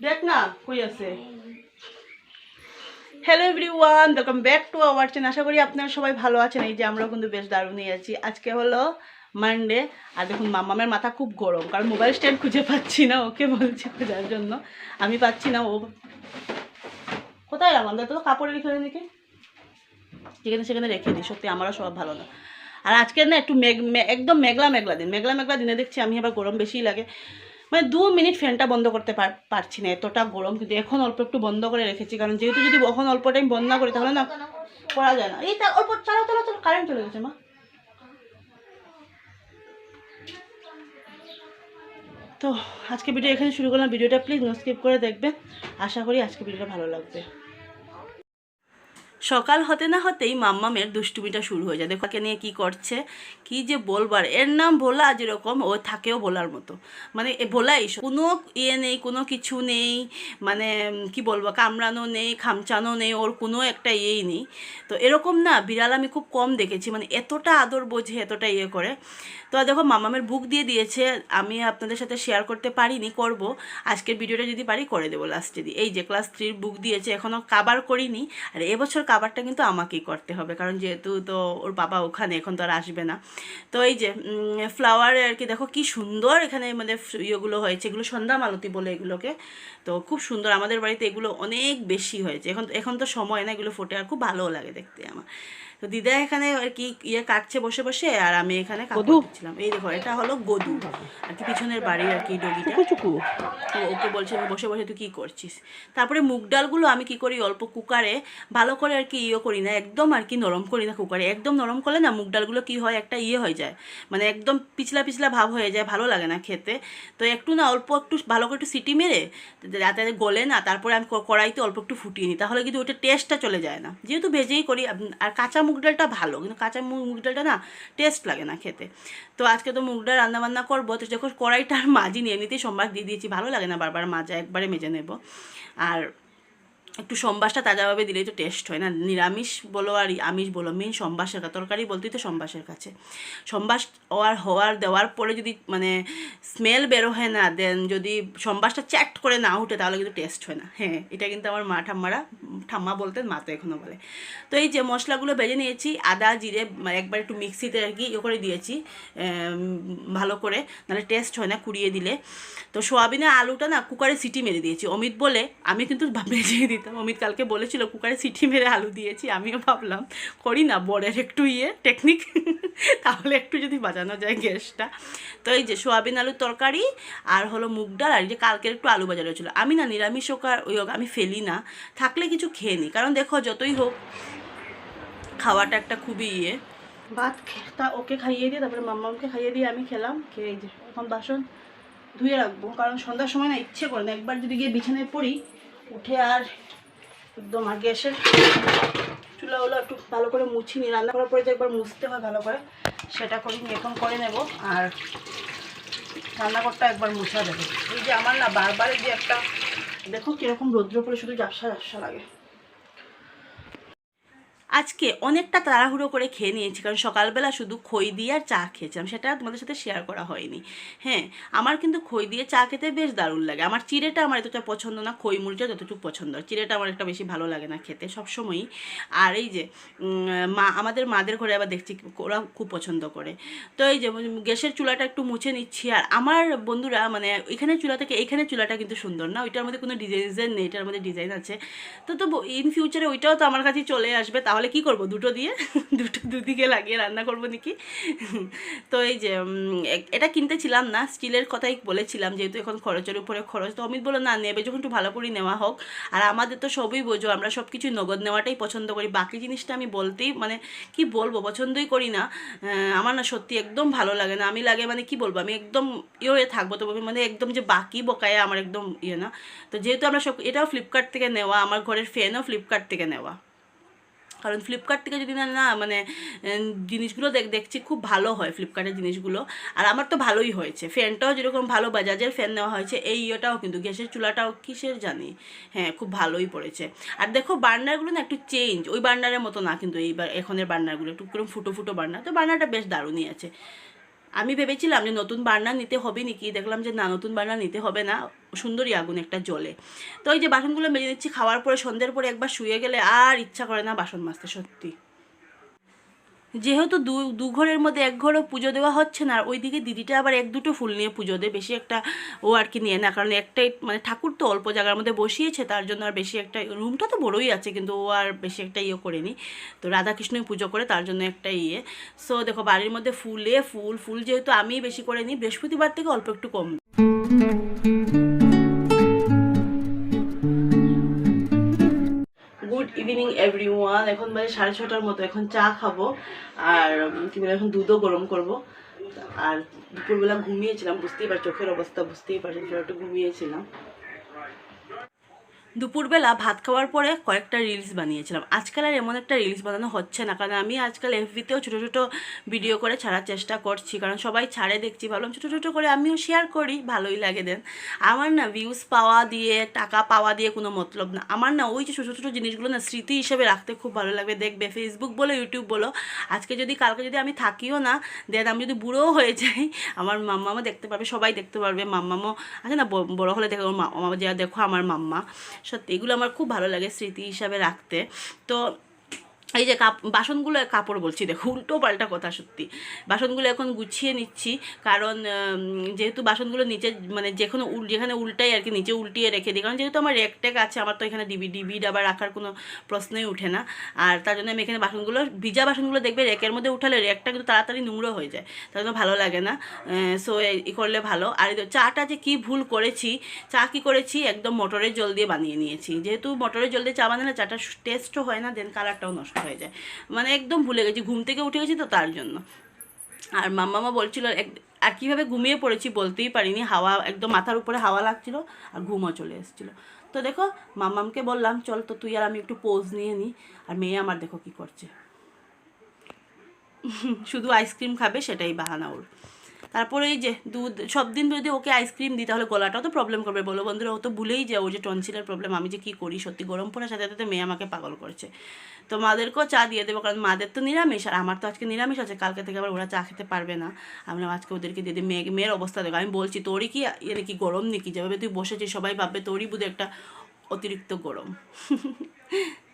দেখ না, কই আছে? Hello everyone welcome back to our channel আশা করি আপনারা সবাই ভালো আছেন। এই যে আমরাও কিন্তু বেশ দারুণই আছি। আজকে হলো মানডে আর দেখুন, মামামের মাথা খুব গরম, কারণ মোবাইল স্ট্যান্ড খুঁজে পাচ্ছি না ওকে বলছি খোঁজার জন্য। আমি পাচ্ছি না, ও কোথায় রাখলাম? তো কাপড়ে রেখে দেখি। যেখানে সেখানে রেখে দিই, সত্যি আমারও সব ভালো না। আর আজকে না একটু মেঘ একদম মেঘলা মেঘলা দিন। মেঘলা মেঘলা দিনে দেখছি আমি আবার গরম বেশিই লাগে। মানে দু মিনিট ফ্যানটা বন্ধ করতে পার- পারছি না, এতটা গরম। কিন্তু এখন অল্প একটু বন্ধ করে রেখেছি, কারণ যেহেতু যদি এখন অল্প টাইম বন্ধ না করি, তাহলে না করা যায় না। এই তার অল্প চালাও চালাও চালাও কারেন্ট চলে গেছে, মা। তো, আজকে ভিডিও এখানে শুরু করলাম। ভিডিওটা প্লিজ স্কিপ করে দেখবেন। আশা করি আজকে ভিডিওটা ভালো লাগবে। সকাল হতে না হতেই মাম্মামের দুষ্টুমিটা শুরু হয়ে যায়। দেখো ওকে নিয়ে কি করছে, কি যে বলবার। এর নাম ভোলা যেরকম, ও থাকেও ভোলার মতো। মানে ভোলাই কোনো ইয়ে নেই, কোনো কিছু নেই মানে কি বলব, কামড়ানো নেই, খামচানো নেই, ওর কোনো একটা ইয়েই নেই। তো এরকম না বিড়াল আমি খুব কম দেখেছি মানে এতটা আদর বোঝে, এতটা ইয়ে করে। তো দেখো মামামের বুক দিয়ে দিয়েছে, আমি আপনাদের সাথে শেয়ার করতে পারিনি, করব। আজকের ভিডিওটা যদি পারি, করে দেবো লাস্টে দিয়ে এই যে ক্লাস থ্রির বুক দিয়েছে এখনও কাবার করিনি। আর এবছর কাবারটা কিন্তু আমাকেই করতে হবে। কারণ যেহেতু তো ওর বাবা ওখানে, এখন তো আর আসবে না। তো এই যে ফ্লাওয়ারে আর কি দেখো কি সুন্দর এখানে মানে ইয়েগুলো হয়েছে। এগুলো সন্ধ্যা মালতি বলে এগুলোকে। তো খুব সুন্দর। আমাদের বাড়িতে এগুলো অনেক বেশি হয়েছে। এখন এখন তো সময় না, এগুলো ফোটে। আর খুব ভালোও লাগে দেখতে আমার। তো দিদা এখানে আর কি ইয়ে কাটছে বসে বসে আর আমি এখানে কাপড় দিচ্ছিলাম। এই দেখো এটা হলো গদু। আর কি পিছনের বাড়ি আর কি ডগিটা। চুকু তো ওকে বলছে বসে বসে তুই কী করছিস? তারপরে মুগ ডালগুলো আমি কি করি অল্প কুকারে ভালো করে আর কি ইয়ে করি না একদম আর কি নরম করি না কুকারে। একদম নরম করলে না মুগ ডালগুলো কি হয় একটা ইয়ে হয়ে যায়। মানে একদম পিছলা পিছলা ভাব হয়ে যায় ভালো লাগে না খেতে। তো একটু না অল্প একটু ভালো করে একটু সিটি মেরে যাতে গলে না তারপরে আমি কড়াইতে অল্প একটু ফুটিয়ে নিই। তাহলে কিন্তু ওইটা টেস্টটা চলে যায় না। যেহেতু ভেজেই করি আর কাঁচা মুগ ডালটা ভালো, কিন্তু কাঁচা মুগ মুগ ডালটা না টেস্ট লাগে না খেতে। তো আজকে তো মুগ ডাল রান্নাবান্না করব, তো যখন কড়াইটা আর মাজি নিয়ে এমনিতেই সোমবার দিয়ে দিয়েছি, ভালো লাগে না বারবার মাজা, একবারে মেজে নেব। আর একটু সম্বাসটা তাজাভাবে দিলেই তো টেস্ট হয় না। নিরামিষ বলো আর আমিষ বলো মেন সম্বাসের কাছে তরকারি বলতেই তো সম্বাসের কাছে। সম্বাস হওয়ার হওয়ার, দেওয়ার পরে যদি মানে স্মেল বেরো হয় না দেন যদি সম্বাসটা চ্যাট করে না উঠে, তাহলে কিন্তু টেস্ট হয় না। হ্যাঁ এটা কিন্তু আমার মা ঠাম্মারা, ঠাম্মা বলতেন, মা তো এখনও বলে। তো এই যে মশলাগুলো বেজে নিয়েছি, আদা, জিরে মানে একবার একটু মিক্সিতে আর কি ইয়ে করে দিয়েছি ভালো করে, নাহলে টেস্ট হয় না কুড়িয়ে দিলে। তো সোয়াবিনের আলুটা না কুকারে সিটি মেরে দিয়েছি। অমিত বলে, আমি কিন্তু ভেজে দিতাম। অমিত কালকে বলেছিল, কুকারে সিটি মেরে আলু দিয়েছি। আমিও ভাবলাম, করি না, বরের একটু ইয়ে টেকনিক তাহলে একটু যদি বাজানো যায় গ্যাসটা। তো এই যে সোয়াবিন আলুর তরকারি আর হলো মুগ ডাল আর যে কালকের একটু আলু বাজার হয়েছিল আমি না নিরামিষ হোক আর ওই হোক, আমি ফেলি না। থাকলে কিছু খেয়ে নিই কারণ দেখো, যতই হোক, খাওয়াটা একটা খুবই ইয়ে। ভাত তা ওকে খাইয়ে দিয়ে, তারপরে মাম্মামকে খাইয়ে দিয়ে আমি খেলাম। খেয়ে যে এখন বাসন ধুয়ে রাখব। কারণ সন্ধ্যার সময় না ইচ্ছে করে না। একবার যদি গিয়ে বিছানায় পড়ি, উঠে আর একদম আর গ্যাসের চুলাগুলো একটু ভালো করে মুছি নিই রান্না করার পরে যে একবার মুছতে হয় ভালো করে, সেটা করি, এখন করে নেব। আর রান্নাঘরটা একবার মুছা দেবো। এই যে আমার না বারবার যে একটা, দেখো কীরকম রৌদ্র পরে শুধু ঝাপসা ঝাপসা লাগে। আজকে অনেকটা তাড়াহুড়ো করে খেয়ে নিয়েছি, কারণ সকালবেলা শুধু খই দিয়ে আর চা খেয়েছিলাম। সেটা তোমাদের সাথে শেয়ার করা হয়নি। হ্যাঁ আমার কিন্তু খই দিয়ে চা খেতে বেশ দারুণ লাগে। আমার চিড়েটা আমার এতটা পছন্দ না, খই মুড়িটা যতটুকু পছন্দ। চিড়েটা আমার একটা বেশি ভালো লাগে না খেতে সবসময়ই। আর এই যে মা, আমাদের মাদের ঘরে আবার দেখছি ওরা খুব পছন্দ করে। তো এই যে, গ্যাসের চুলাটা একটু মুছে নিচ্ছি। আর আমার বন্ধুরা মানে এখানে চুলা থেকে এখানে চুলাটা কিন্তু সুন্দর না। ওইটার মধ্যে কোনো ডিজাইন নেই, এটার মধ্যে ডিজাইন আছে। তো তো ইন ফিউচারে ওইটাও তো আমার কাছে চলে আসবে, তাহলে কি করব? দুটো দিয়ে? দুটো দুদিকে লাগিয়ে রান্না করব নাকি? তো এই যে এটা কিনতেছিলাম না, স্টিলের কথাই বলেছিলাম যেহেতু এখন খরচের উপরে খরচ। তো অমিত বলো না, নেবে যখন একটু ভালো করে নেওয়া হোক। আর আমাদের তো সবই বোঝো, আমরা সব কিছু নগদ নেওয়াটাই পছন্দ করি। বাকি জিনিসটা আমি বলতেই মানে কি বলব, পছন্দই করি না। আমার না সত্যি একদম ভালো লাগে না। আমি লাগে মানে কি বলব, আমি একদম ইয়ে হয়ে থাকব তো মানে একদম যে বাকি বকায় আমার একদম ইয়ে না। তো যেহেতু আমরা সব, এটাও ফ্লিপকার্ট থেকে নেওয়া, আমার ঘরের ফ্যানও ফ্লিপকার্ট থেকে নেওয়া। কারণ ফ্লিপকার্ট থেকে যদি না না মানে জিনিসগুলো দেখ, দেখছি খুব ভালো হয় ফ্লিপকার্টের জিনিসগুলো। আর আমার তো ভালোই হয়েছে। ফ্যানটাও যেরকম ভালো, বাজাজের ফ্যান নেওয়া হয়েছে, এই ইয়েটাও কিন্তু, গ্যাসের চুলাটাও কিসের জানি। হ্যাঁ খুব ভালোই পড়েছে। আর দেখো বার্নারগুলো না একটু চেঞ্জ ওই বার্নারের মতো না কিন্তু এইবার এখনের বার্নারগুলো, একটু ফুটো ফুটো বার্নার। তো বার্নারটা বেশ দারুণই আছে। আমি ভেবেছিলাম যে নতুন বার্নার নিতে হবে নাকি দেখলাম যে না, নতুন বার্নার নিতে হবে না সুন্দরই আগুন একটা জলে তো ওই যে বাসনগুলো মেজে দিচ্ছি খাওয়ার পরে সন্ধ্যের পরে একবার শুয়ে গেলে আর ইচ্ছা করে না বাসন মাজতে, সত্যি। যেহেতু দু দু ঘরের মধ্যে এক ঘরও পুজো দেওয়া হচ্ছে না, আর ওইদিকে দিদিটা আবার এক দুটো ফুল নিয়ে পুজো দেয়, বেশি একটা ও আর কি নিয়ে না, কারণ একটাই মানে ঠাকুর তো অল্প জায়গার মধ্যে বসিয়েছে, তার জন্য আর বেশি একটা রুমটা তো বড়ই আছে, কিন্তু ও আর বেশি একটা ইয়ে করেনি। তো রাধাকৃষ্ণই পুজো করে, তার জন্য একটা ইয়ে। সো দেখো, বাড়ির মধ্যে ফুলে, ফুল ফুল যেহেতু আমি বেশি করে নিই, বৃহস্পতিবার থেকে অল্প একটু কম। এভরিওয়ান এখন মানে সাড়ে ছটার মতো, এখন চা খাব, আর কি বলে, এখন দুধও গরম করব। আর দুপুরবেলা ঘুমিয়েছিলাম, বুঝতেই পারছি, চোখের অবস্থা, বুঝতেই পারছি, একটু ঘুমিয়েছিলাম। দুপুরবেলা ভাত খাওয়ার পরে কয়েকটা রিলস বানিয়েছিলাম। আজকাল আর এমন একটা রিলস বানানো হচ্ছে না, কারণ আমি আজকাল এফবিতেও ছোটো ছোটো ভিডিও করে ছাড়ার চেষ্টা করছি, কারণ সবাই ছাড়ে দেখছি। ভাবলাম ছোটো ছোটো করে আমিও শেয়ার করি, ভালোই লাগে দেন আমার না ভিউজ পাওয়া দিয়ে, টাকা পাওয়া দিয়ে কোনো মতলব না। আমার না ওই যে ছোটো ছোটো জিনিসগুলো না স্মৃতি হিসেবে রাখতে খুব ভালো লাগবে দেখবে ফেসবুক বলো ইউটিউব বলো, আজকে যদি কালকে যদি আমি থাকিও না দেন আমি যদি বুড়োও হয়ে যাই, আমার মাম্মামও দেখতে পারবে, সবাই দেখতে পারবে। মাম্মামও আছে না বড় হলে দেখো মামা যা দেখো আমার মাম্মা। সত্যি এগুলো আমার খুব ভালো লাগে স্মৃতি হিসাবে রাখতে। তো এই যে কাপ, বাসনগুলো কাপড় বলছি, দেখো, উল্টো পাল্টা কথা সত্যি। বাসনগুলো এখন গুছিয়ে নিচ্ছি, কারণ যেহেতু বাসনগুলো নিচে মানে যেখানে উল, যেখানে উল্টাই আর কি, নিচে উল্টিয়ে রেখে দিই। কারণ যেহেতু আমার রেক টেক আছে, আমার তো এখানে ডিবি ডিবি ডাবা রাখার কোনো প্রশ্নই উঠে না। আর তার জন্য আমি এখানে বাসনগুলো, ভিজা বাসনগুলো দেখবে রেকের মধ্যে উঠালে রেকটা কিন্তু তাড়াতাড়ি নোংরা হয়ে যায়। তার জন্য ভালো লাগে না। সো এই করলে ভালো। আর চাটা যে কি ভুল করেছি, চা কি করেছি, একদম মটরের জল দিয়ে বানিয়ে নিয়েছি। যেহেতু মটরের জল দিয়ে চা বানালে চাটা টেস্টও হয় না, দেন কালারটাও নষ্ট হয়ে যায়। মানে একদম ভুলে গেছি, ঘুম থেকে উঠে গেছি তো তার জন্য। আর মাম্মামা বলছিল, এক আর কীভাবে ঘুমিয়ে পড়েছি বলতেই পারিনি, হাওয়া একদম মাথার উপরে হাওয়া লাগছিল আর ঘুমও চলে এসেছিল। তো দেখো, মাম্মামকে বললাম, চল তো তুই আর আমি একটু পোজ নিয়ে নিই আর মেয়ে আমার দেখো কি করছে। শুধু আইসক্রিম খাবে, সেটাই বাহানা ওর। তারপরে এই যে দুধ সব দিন যদি ওকে আইসক্রিম দিই, তাহলে গলাটাও তো প্রবলেম করবে। বলো বন্ধুরা, ও তো ভুলেই যায়, ও যে টনসিলের প্রবলেম আমি যে কী করি? সত্যি গরম পড়ার সাথে সাথে মেয়ে আমাকে পাগল করছে। তো মাদেরকেও চা দিয়ে দেবো, কারণ মাদের তো নিরামিষ, আর আমার তো আজকে নিরামিষ আছে, কালকে থেকে আবার ওরা চা খেতে পারবে না। আমরা আজকে ওদেরকে দিয়ে দিই মেয়ে, মেয়ের অবস্থা দেখো। আমি বলছি, তোরই কি মানে কি গরম নাকি? যেভাবে তুই বসেছিস, সবাই ভাববে তোরই বুধ একটা অতিরিক্ত গরম।